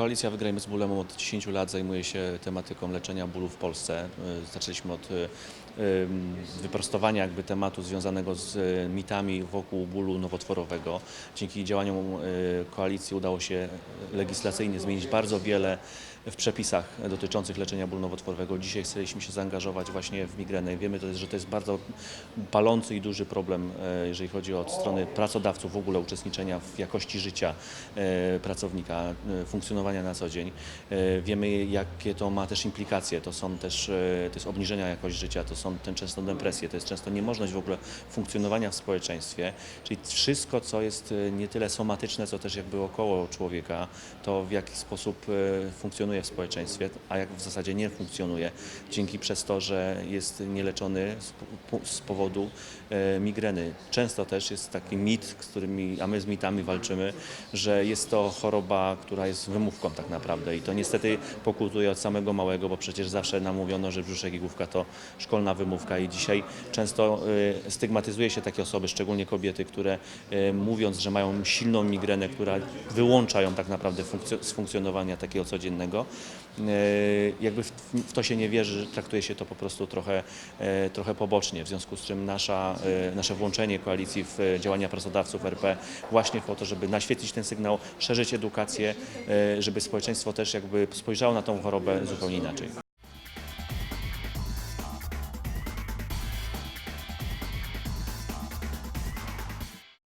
Koalicja Wygrajmy z Bólem od 10 lat zajmuje się tematyką leczenia bólu w Polsce. Y, Zaczęliśmy od y, ym, wyprostowania jakby tematu związanego z y, mitami wokół bólu nowotworowego. Dzięki działaniom y, koalicji udało się legislacyjnie zmienić bardzo wiele w przepisach dotyczących leczenia bólu nowotworowego. Dzisiaj chcieliśmy się zaangażować właśnie w migrenę. Wiemy, że to jest bardzo palący i duży problem, jeżeli chodzi o strony pracodawców w ogóle uczestniczenia w jakości życia pracownika, e, funkcjonowania na co dzień. E, Wiemy, jakie to ma też implikacje. To są też e, to jest obniżenia jakości życia, to są ten często depresje, to jest często niemożność w ogóle funkcjonowania w społeczeństwie. Czyli wszystko, co jest e, nie tyle somatyczne, co też jakby około człowieka, to w jaki sposób funkcjonuje w społeczeństwie, a jak w zasadzie nie funkcjonuje, dzięki przez to, że jest nieleczony z, po- z powodu migreny. Często też jest taki mit, z którymi, a my z mitami walczymy, że jest to choroba, która jest wymówką tak naprawdę. I to niestety pokultuje od samego małego, bo przecież zawsze nam mówiono, że brzuszek i główka to szkolna wymówka. I dzisiaj często e, stygmatyzuje się takie osoby, szczególnie kobiety, które e, mówiąc, że mają silną migrenę, która wyłącza ją tak naprawdę z funkcjonowania takiego codziennego, e, jakby w, to się nie wierzy, traktuje się to po prostu trochę, trochę pobocznie, w związku z czym nasza, nasze włączenie koalicji w działania pracodawców RP właśnie po to, żeby naświetlić ten sygnał, szerzyć edukację, żeby społeczeństwo też jakby spojrzało na tą chorobę zupełnie inaczej.